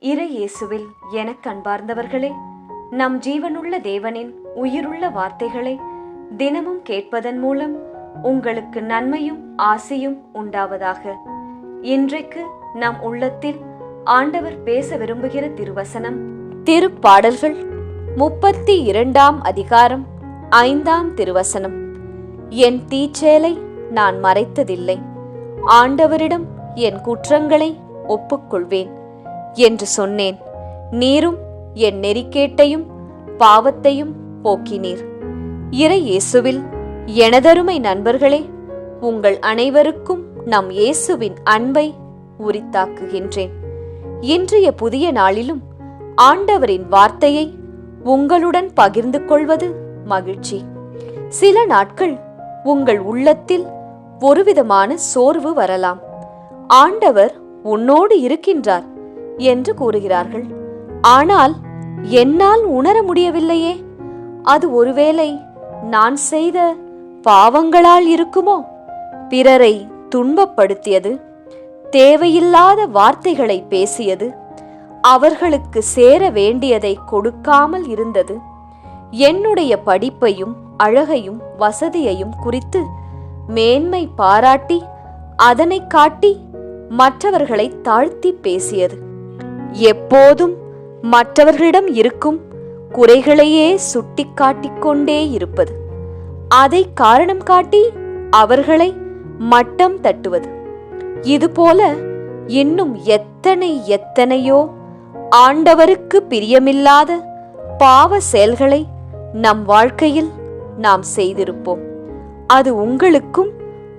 இறை இயேசுவில் எனக் கண்பார்ந்தவர்களே நம் ஜீவனுள்ள தேவனின் உயிருள்ள வார்த்தைகளை தினமும் கேட்பதன் மூலம் உங்களுக்கு நன்மையும் ஆசையும் உண்டாவதாக. இன்றைக்கு நம் உள்ளத்தில் ஆண்டவர் பேச விரும்புகிற திருவசனம் திருப்பாடல்கள் முப்பத்தி இரண்டாம் அதிகாரம் ஐந்தாம் திருவசனம். என் தீச்சேலை நான் மறைத்ததில்லை. ஆண்டவரிடம் என் குற்றங்களை ஒப்புக்கொள்வேன். என்று சொன்னேன். நீரும் என் நெறிக்கேட்டையும் பாவத்தையும் போக்கினீர். இறை இயேசுவில் எனதருமை நண்பர்களே உங்கள் அனைவருக்கும் நம் இயேசுவின் அன்பை உரித்தாக்குகின்றேன். இன்றைய புதிய நாளிலும் ஆண்டவரின் வார்த்தையை உங்களுடன் பகிர்ந்து கொள்வது மகிழ்ச்சி. சில நாட்கள் உங்கள் உள்ளத்தில் ஒருவிதமான சோர்வு வரலாம். ஆண்டவர் உன்னோடு இருக்கின்றார். என்று கூறுகிறார்கள். ஆனால் என்னால் உணர முடியவில்லையே. அது ஒருவேளை நான் செய்த பாவங்களால் இருக்குமோ? பிறரை துன்பப்படுத்தியது தேவையில்லாத வார்த்தைகளை பேசியது அவர்களுக்கு சேர வேண்டியதை கொடுக்காமல் இருந்தது. என்னுடைய படிப்பையும் அழகையும் வசதியையும் குறித்து மேன்மை பாராட்டி அதனை காட்டி மற்றவர்களை தாழ்த்தி பேசியது. எப்போதும் மற்றவர்களிடம் இருக்கும் குறைகளையே சுட்டிக்காட்டிக் கொண்டே இருப்பது. அதை காரணம் காட்டி அவர்களை மட்டம் தட்டுவது. இதுபோல இன்னும் எத்தனை எத்தனையோ ஆண்டவருக்கு பிரியமில்லாத பாவ செயல்களை நம் வாழ்க்கையில் நாம் செய்திருப்போம். அது உங்களுக்கும்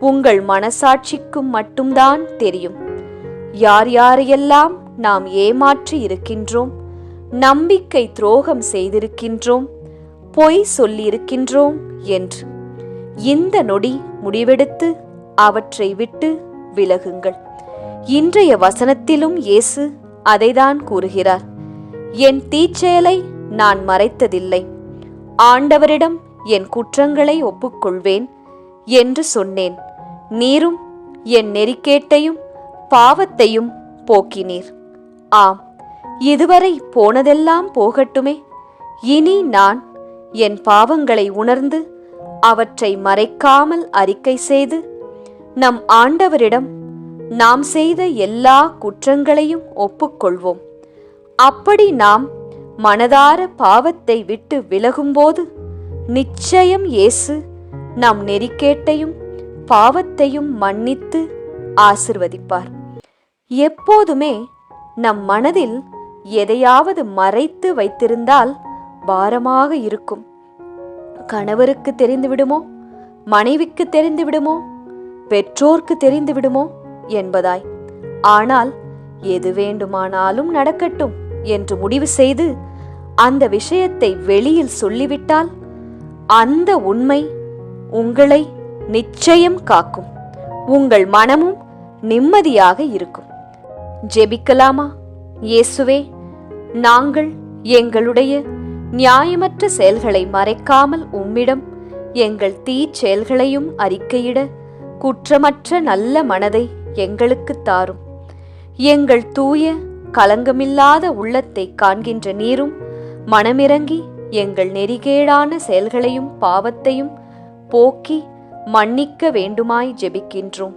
உங்கள் மனசாட்சிக்கும் மட்டும்தான் தெரியும். யார் யாரையெல்லாம் நாம் ஏமாற்றி இருக்கின்றோம் நம்பிக்கை துரோகம் செய்திருக்கின்றோம் பொய் சொல்லியிருக்கின்றோம் என்று. இந்த நொடி முடிவெடுத்து அவற்றை விட்டு விலகுங்கள். இன்றைய வசனத்திலும் இயேசு அதைதான் கூறுகிறார். என் தீச்செயலை நான் மறைத்ததில்லை. ஆண்டவரிடம் என் குற்றங்களை ஒப்புக்கொள்வேன் என்று சொன்னேன். நீரும் என் நெறிக்கேட்டையும் பாவத்தையும் போக்கினீர். ஆம் இதுவரை போனதெல்லாம் போகட்டுமே. இனி நான் என் பாவங்களை உணர்ந்து அவற்றை மறைக்காமல் அறிக்கை செய்து நம் ஆண்டவரிடம் நாம் செய்த எல்லா குற்றங்களையும் ஒப்புக்கொள்வோம். அப்படி நாம் மனதார பாவத்தை விட்டு விலகும்போது நிச்சயம் இயேசு நம் நெறிக்கேட்டையும் பாவத்தையும் மன்னித்து ஆசிர்வதிப்பார். எப்போதுமே நம் மனதில் எதையாவது மறைத்து வைத்திருந்தால் பாரமாக இருக்கும். கணவருக்கு தெரிந்துவிடுமோ மனைவிக்கு தெரிந்துவிடுமோ பெற்றோர்க்கு தெரிந்துவிடுமோ என்பதாய். ஆனால் எது வேண்டுமானாலும் நடக்கட்டும் என்று முடிவு செய்து அந்த விஷயத்தை வெளியில் சொல்லிவிட்டால் அந்த உண்மை உங்களை நிச்சயம் காக்கும். உங்கள் மனமும் நிம்மதியாக இருக்கும். ஜெபிக்கலாமா? இயேசுவே நாங்கள் எங்களுடைய நியாயமற்ற செயல்களை மறைக்காமல் உம்மிடம் எங்கள் தீ செயல்களையும் அறிக்கையிட குற்றமற்ற நல்ல மனதை எங்களுக்கு தாரும். எங்கள் தூய கலங்கமில்லாத உள்ளத்தை காண்கின்ற நீரும் மனமிறங்கி எங்கள் நெறிகேடான செயல்களையும் பாவத்தையும் போக்கி மன்னிக்க வேண்டுமாய் ஜெபிக்கின்றோம்.